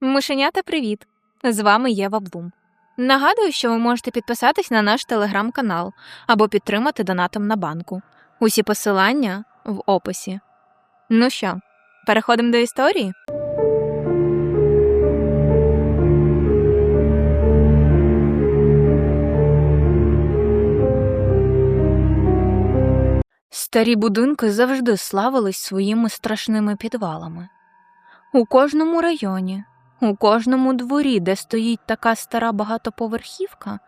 Мишенята, привіт! З вами Єва Блум. Нагадую, що ви можете підписатись на наш телеграм-канал або підтримати донатом на банку. Усі посилання в описі. Ну що, переходимо до історії? Старі будинки завжди славились своїми страшними підвалами. У кожному районі, у кожному дворі, де стоїть така стара багатоповерхівка,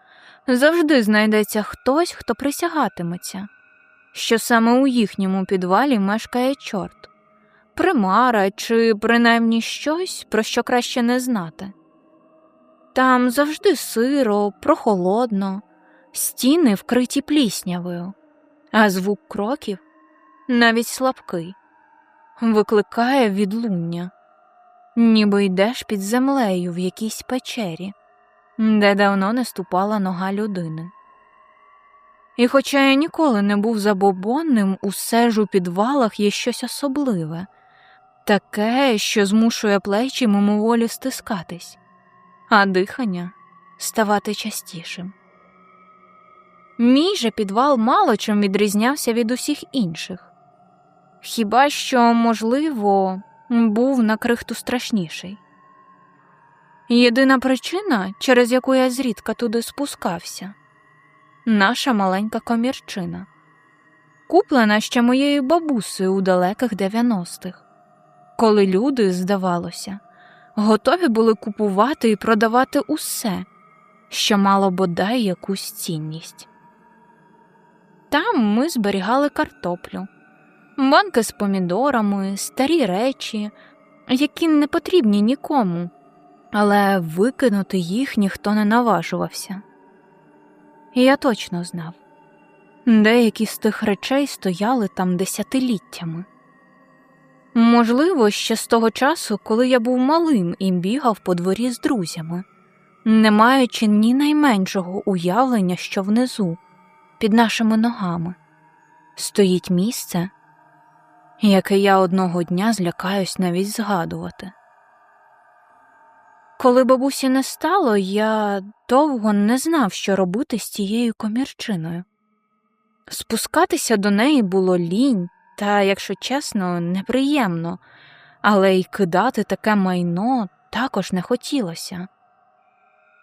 завжди знайдеться хтось, хто присягатиметься, що саме у їхньому підвалі мешкає чорт, примара чи принаймні щось, про що краще не знати. Там завжди сиро, прохолодно, стіни вкриті пліснявою, а звук кроків, навіть слабкий, викликає відлуння ніби йдеш під землею в якійсь печері, де давно не ступала нога людини. І хоча я ніколи не був забобонним, усе ж у підвалах є щось особливе, таке, що змушує плечі мимоволі стискатись, а дихання ставати частішим. Мій же підвал мало чим відрізнявся від усіх інших. Хіба що, можливо, був на крихту страшніший. Єдина причина, через яку я зрідка туди спускався наша маленька комірчина, куплена ще моєю бабусею у далеких 90-х, коли люди, здавалося, готові були купувати і продавати усе, що мало бодай якусь цінність. Там ми зберігали картоплю банки з помідорами, старі речі, які не потрібні нікому, але викинути їх ніхто не наважувався. Я точно знав деякі з тих речей стояли там десятиліттями. Можливо, ще з того часу, коли я був малим і бігав по дворі з друзями, не маючи ні найменшого уявлення, що внизу, під нашими ногами, стоїть місце, яке я одного дня злякаюсь навіть згадувати. Коли бабусі не стало, я довго не знав, що робити з тією комірчиною. Спускатися до неї було лінь, та, якщо чесно, неприємно, але й кидати таке майно також не хотілося.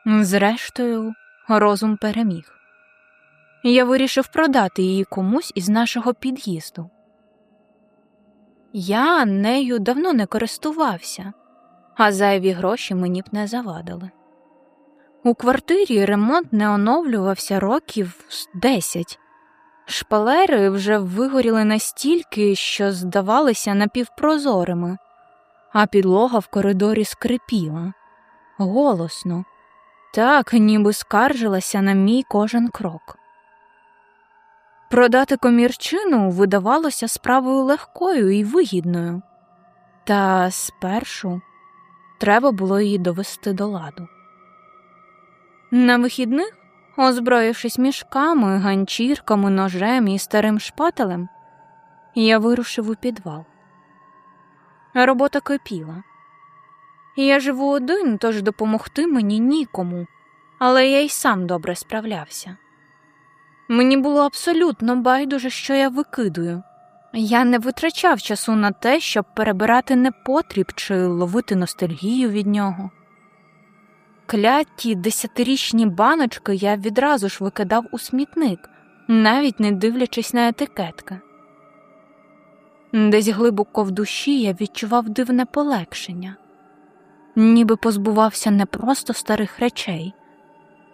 Зрештою, розум переміг. Я вирішив продати її комусь із нашого під'їзду. Я нею давно не користувався, а зайві гроші мені б не завадили. У квартирі ремонт не оновлювався років десять. Шпалери вже вигоріли настільки, що здавалися напівпрозорими, а підлога в коридорі скрипіла голосно, так ніби скаржилася на мій кожен крок. Продати комірчину видавалося справою легкою і вигідною, та спершу треба було її довести до ладу. На вихідних, озброївшись мішками, ганчірками, ножем і старим шпателем, я вирушив у підвал. Робота кипіла. Я живу один, тож допомогти мені нікому, але я й сам добре справлявся. Мені було абсолютно байдуже, що я викидую. Я не витрачав часу на те, щоб перебирати непотріб чи ловити ностальгію від нього. Кляті десятирічні баночки я відразу ж викидав у смітник, навіть не дивлячись на етикетки. Десь глибоко в душі я відчував дивне полегшення, ніби позбувався не просто старих речей,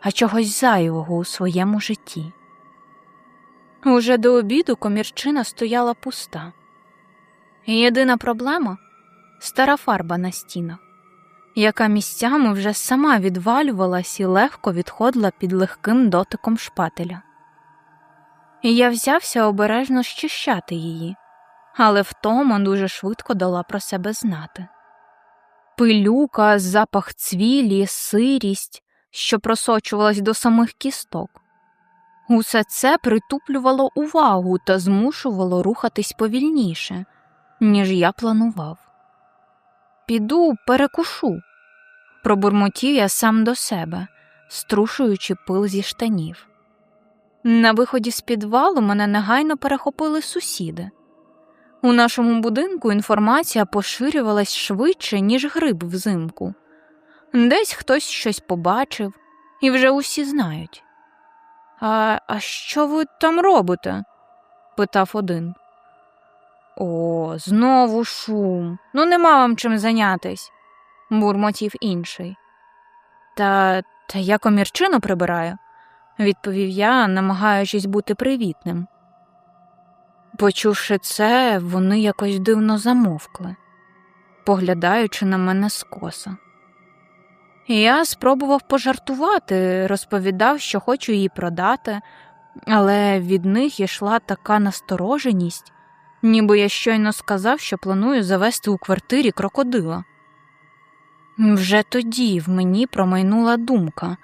а чогось зайвого у своєму житті. Уже до обіду комірчина стояла пуста. Єдина проблема стара фарба на стінах, яка місцями вже сама відвалювалась і легко відходила під легким дотиком шпателя. Я взявся обережно щищати її, але втома дуже швидко дала про себе знати. Пилюка, запах цвілі, сирість, що просочувалась до самих кісток. Усе це притуплювало увагу та змушувало рухатись повільніше, ніж я планував. Піду перекушу, Пробурмотів я сам до себе, струшуючи пил зі штанів. На виході з підвалу мене негайно перехопили сусіди. У нашому будинку інформація поширювалась швидше, ніж гриб взимку. Десь хтось щось побачив, і вже усі знають. А, а що ви там робите? питав один. О, знову шум. Ну, нема вам чим зайнятись, бурмотів інший. Та, та я комірчину прибираю, відповів я, намагаючись бути привітним. Почувши це, вони якось дивно замовкли, поглядаючи на мене скоса. Я спробував пожартувати, розповідав, що хочу її продати, але від них йшла така настороженість, ніби я щойно сказав, що планую завести у квартирі крокодила. Вже тоді в мені промайнула думка,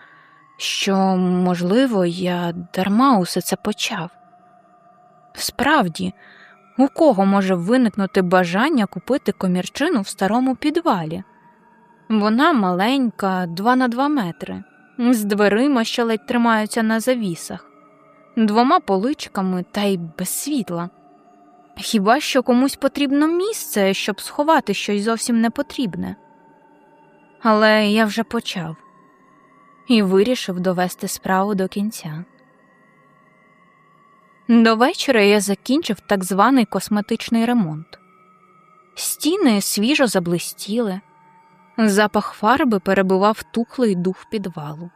що, можливо, я дарма усе це почав. Справді, у кого може виникнути бажання купити комірчину в старому підвалі? Вона маленька, два на два метри, з дверима, що ледь тримаються на завісах, двома поличками та й без світла. Хіба що комусь потрібно місце, щоб сховати щось зовсім непотрібне? Але я вже почав і вирішив довести справу до кінця. До вечора я закінчив так званий косметичний ремонт. Стіни свіжо заблистіли, запах фарби перебував тухлий дух підвалу.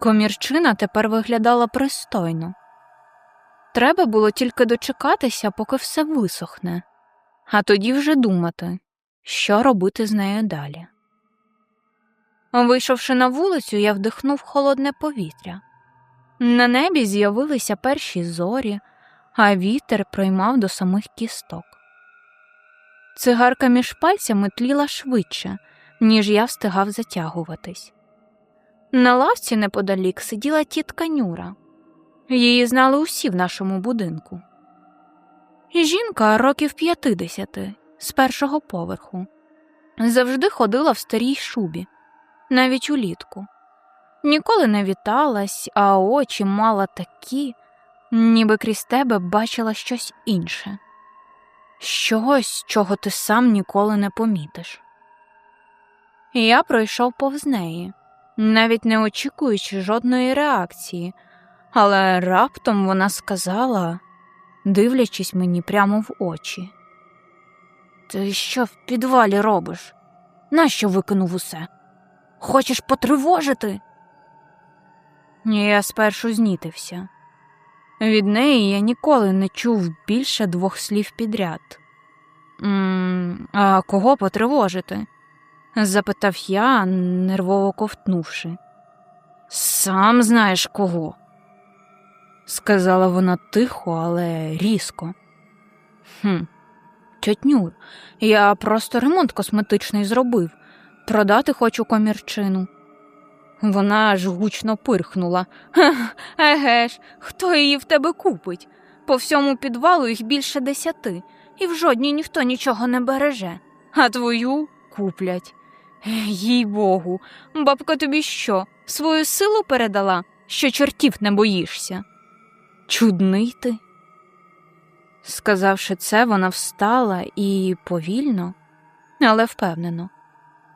Комірчина тепер виглядала пристойно. Треба було тільки дочекатися, поки все висохне, а тоді вже думати, що робити з нею далі. Вийшовши на вулицю, я вдихнув холодне повітря. На небі з'явилися перші зорі, а вітер проймав до самих кісток. Цигарка між пальцями тліла швидше, ніж я встигав затягуватись. На лавці неподалік сиділа тітка Нюра. Її знали усі в нашому будинку. Жінка років п'ятидесяти, з першого поверху, завжди ходила в старій шубі, навіть улітку. Ніколи не віталась, а очі мала такі, ніби крізь тебе бачила щось інше, щось, чого ти сам ніколи не помітиш. Я пройшов повз неї, навіть не очікуючи жодної реакції, але раптом вона сказала, дивлячись мені прямо в очі: Ти що в підвалі робиш? Нащо викинув усе? Хочеш потривожити? Я спершу знітився. Від неї я ніколи не чув більше двох слів підряд. «М, А кого потривожити? запитав я, нервово ковтнувши. Сам знаєш кого, сказала вона тихо, але різко. «Хм, Тьотнюр, я просто ремонт косметичний зробив. Продати хочу комірчину. Вона аж гучно пирхнула. Еге ж, хто її в тебе купить? По всьому підвалу їх більше десяти, і в жодній ніхто нічого не береже, а твою куплять. Їй богу, бабка тобі що, свою силу передала, що чортів не боїшся? Чудний ти. Сказавши це, вона встала і повільно, але впевнено,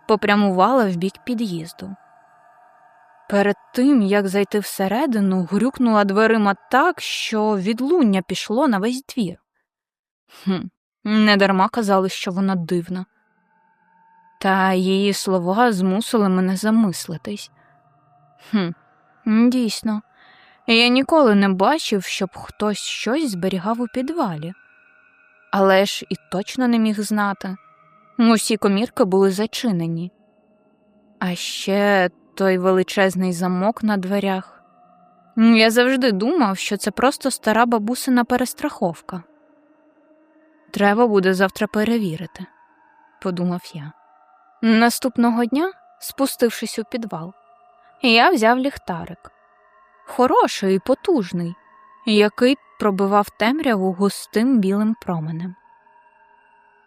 попрямувала в бік під'їзду. Перед тим, як зайти всередину, грюкнула дверима так, що відлуння пішло на весь двір. Хм, Недарма казали, що вона дивна. Та її слова змусили мене замислитись. Хм, Дійсно, я ніколи не бачив, щоб хтось щось зберігав у підвалі, але ж і точно не міг знати. Усі комірки були зачинені. А ще той величезний замок на дверях. Я завжди думав, що це просто стара бабусина перестраховка. Треба буде завтра перевірити, подумав я. Наступного дня, спустившись у підвал, я взяв ліхтарик хороший і потужний, який пробивав темряву густим білим променем.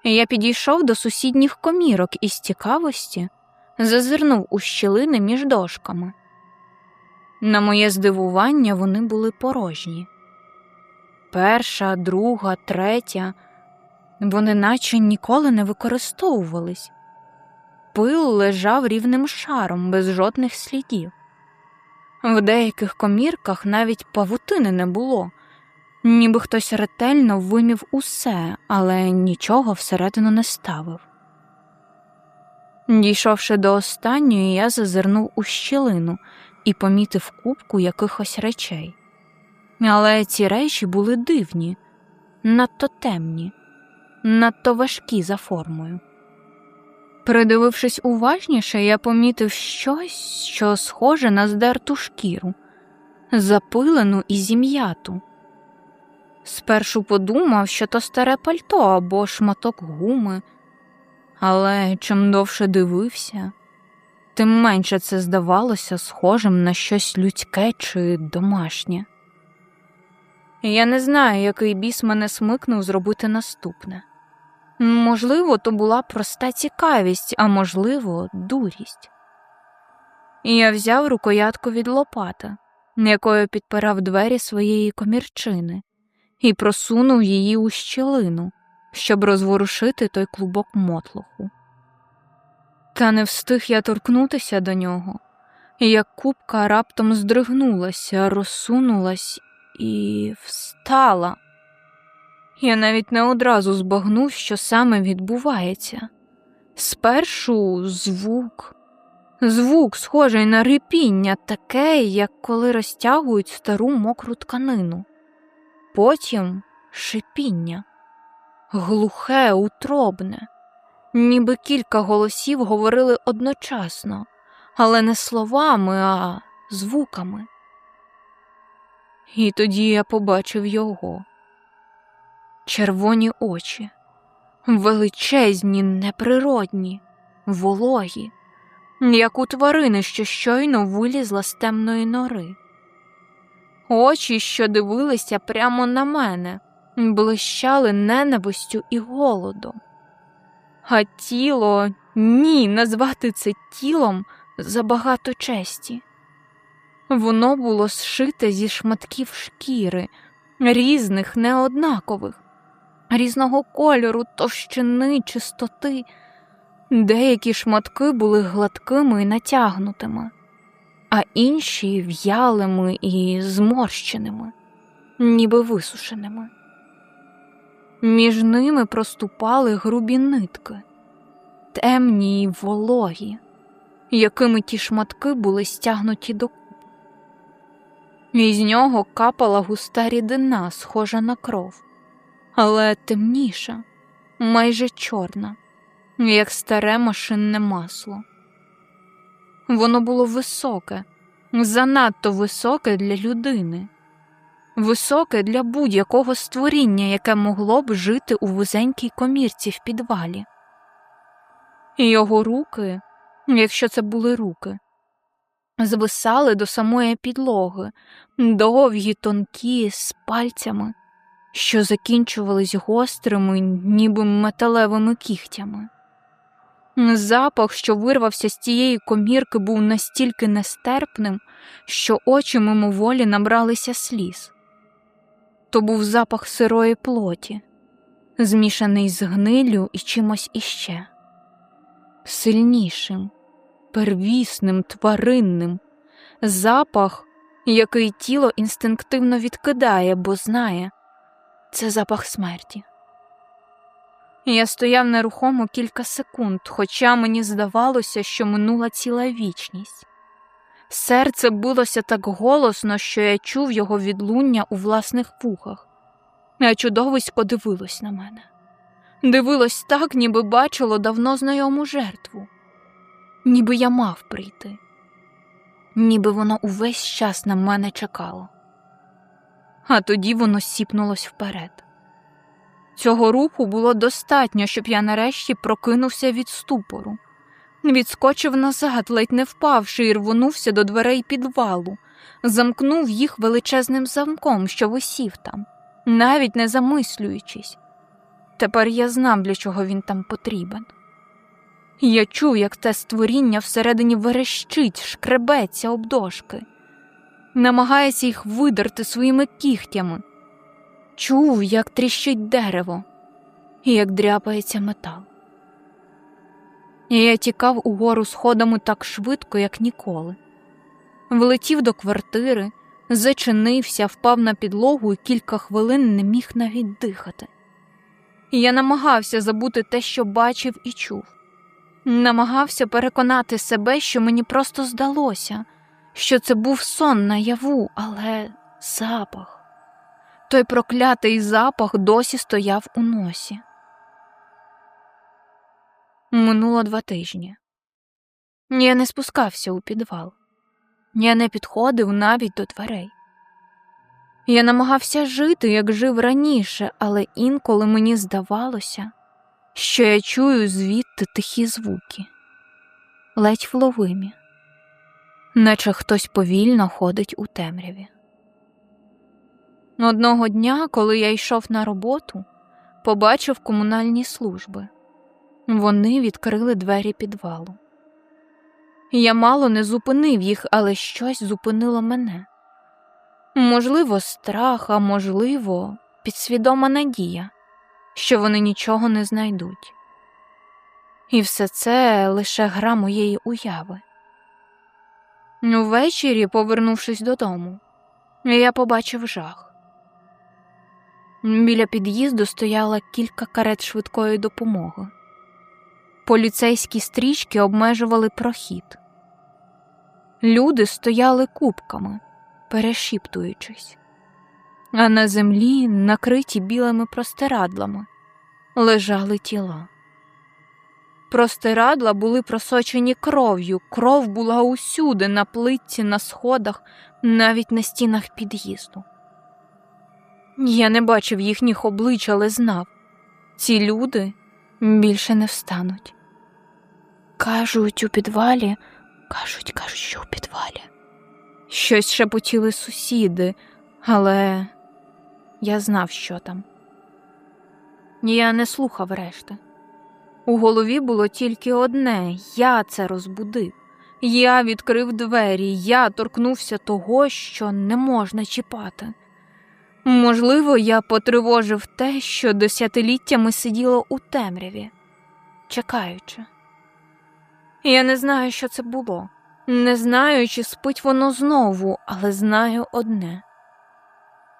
Я підійшов до сусідніх комірок із цікавості зазирнув у щілини між дошками. На моє здивування, вони були порожні. Перша, друга, третя, вони наче ніколи не використовувались. Пил лежав рівним шаром, без жодних слідів. В деяких комірках навіть павутини не було, ніби хтось ретельно вимів усе, але нічого всередину не ставив. Дійшовши до останньої, я зазирнув у щілину і помітив кубку якихось речей. Але ці речі були дивні, надто темні, надто важкі за формою. Придивившись уважніше, я помітив щось, що схоже на здерту шкіру, запилену і зім'яту. Спершу подумав, що то старе пальто або шматок гуми, але чим довше дивився, тим менше це здавалося схожим на щось людське чи домашнє. Я не знаю, який біс мене смикнув зробити наступне. Можливо, то була проста цікавість, а можливо, дурість. Я взяв рукоятку від лопата, якою підпирав двері своєї комірчини, і просунув її у щілину, щоб розворушити той клубок мотлоху. Та не встиг я торкнутися до нього, як кубка раптом здригнулася, розсунулась і встала. Я навіть не одразу збагнув, що саме відбувається. Спершу звук, звук, схожий на рипіння, таке, як коли розтягують стару мокру тканину, потім шипіння, глухе, утробне, ніби кілька голосів говорили одночасно, але не словами, а звуками. І тоді я побачив його червоні очі, величезні, неприродні, вологі, як у тварини, що щойно вилізла з темної нори. Очі, що дивилися прямо на мене, блищали ненавистю і голодом. А тіло ні, назвати це тілом забагато честі. Воно було зшите зі шматків шкіри, різних, неоднакових, різного кольору, товщини, чистоти. Деякі шматки були гладкими і натягнутими, а інші в'ялими і зморщеними, ніби висушеними. Між ними проступали грубі нитки, темні й вологі, якими ті шматки були стягнуті до із нього капала густа рідина, схожа на кров, але темніша, майже чорна, як старе машинне масло. Воно було високе, занадто високе для людини, високе для будь-якого створіння, яке могло б жити у вузенькій комірці в підвалі. Його руки, якщо це були руки, звисали до самої підлоги, довгі, тонкі, з пальцями, що закінчувались гострими, ніби металевими кігтями. Запах, що вирвався з тієї комірки, був настільки нестерпним, що очі мимоволі набралися сліз. То був запах сирої плоті, змішаний з гнилю і чимось іще, сильнішим, первісним, тваринним, запах, який тіло інстинктивно відкидає, бо знає це запах смерті. Я стояв нерухомо кілька секунд, хоча мені здавалося, що минула ціла вічність. Серце билося так голосно, що я чув його відлуння у власних вухах, а чудовисько дивилось на мене. Дивилось так, ніби бачило давно знайому жертву ніби я мав прийти, ніби воно увесь час на мене чекало. А тоді воно сіпнулось вперед. Цього руху було достатньо, щоб я нарешті прокинувся від ступору, відскочив назад, ледь не впавши, і рвонувся до дверей підвалу, замкнув їх величезним замком, що висів там, навіть не замислюючись. Тепер я знав, для чого він там потрібен. Я чув, як те створіння всередині верещить, шкребеться об дошки, намагається їх видерти своїми кігтями. Чув, як тріщить дерево і як дряпається метал. І я тікав угору сходами так швидко, як ніколи. Влетів до квартири, зачинився, впав на підлогу і кілька хвилин не міг навіть дихати. Я намагався забути те, що бачив і чув. Намагався переконати себе, що мені просто здалося, що це був сон наяву, але запах. Той проклятий запах досі стояв у носі. Минуло два тижні. Я не спускався у підвал. Я не підходив навіть до дверей. Я намагався жити, як жив раніше, але інколи мені здавалося, що я чую звідти тихі звуки, ледь вловимі, наче хтось повільно ходить у темряві. Одного дня, коли я йшов на роботу, побачив комунальні служби. Вони відкрили двері підвалу. Я мало не зупинив їх, але щось зупинило мене. Можливо, страх, а можливо, підсвідома надія, що вони нічого не знайдуть. І все це лише гра моєї уяви. Увечері, повернувшись додому, я побачив жах. Біля під'їзду стояло кілька карет швидкої допомоги. Поліцейські стрічки обмежували прохід. Люди стояли купками, перешіптуючись, а на землі, накриті білими простирадлами, лежали тіла. Простирадла були просочені кров'ю, кров була усюди, на плитці, на сходах, навіть на стінах під'їзду. Я не бачив їхніх облич, але знав ці люди більше не встануть. Кажуть, у підвалі, кажуть, кажуть, що у підвалі. Щось шепотіли сусіди, але я знав, що там. Я не слухав решти. У голові було тільки одне я це розбудив. Я відкрив двері, я торкнувся того, що не можна чіпати. Можливо, я потривожив те, що десятиліттями сиділо у темряві, чекаючи. Я не знаю, що це було, не знаю, чи спить воно знову, але знаю одне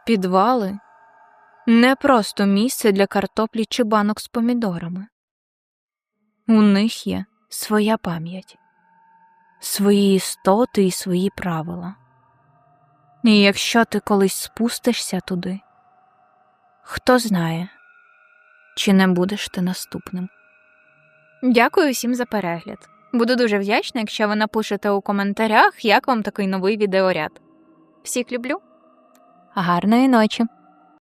підвали не просто місце для картоплі чи банок з помідорами. У них є своя пам'ять, свої істоти і свої правила. І якщо ти колись спустишся туди, хто знає, чи не будеш ти наступним. Дякую всім за перегляд. Буду дуже вдячна, якщо ви напишете у коментарях, як вам такий новий відеоряд. Всіх люблю. Гарної ночі!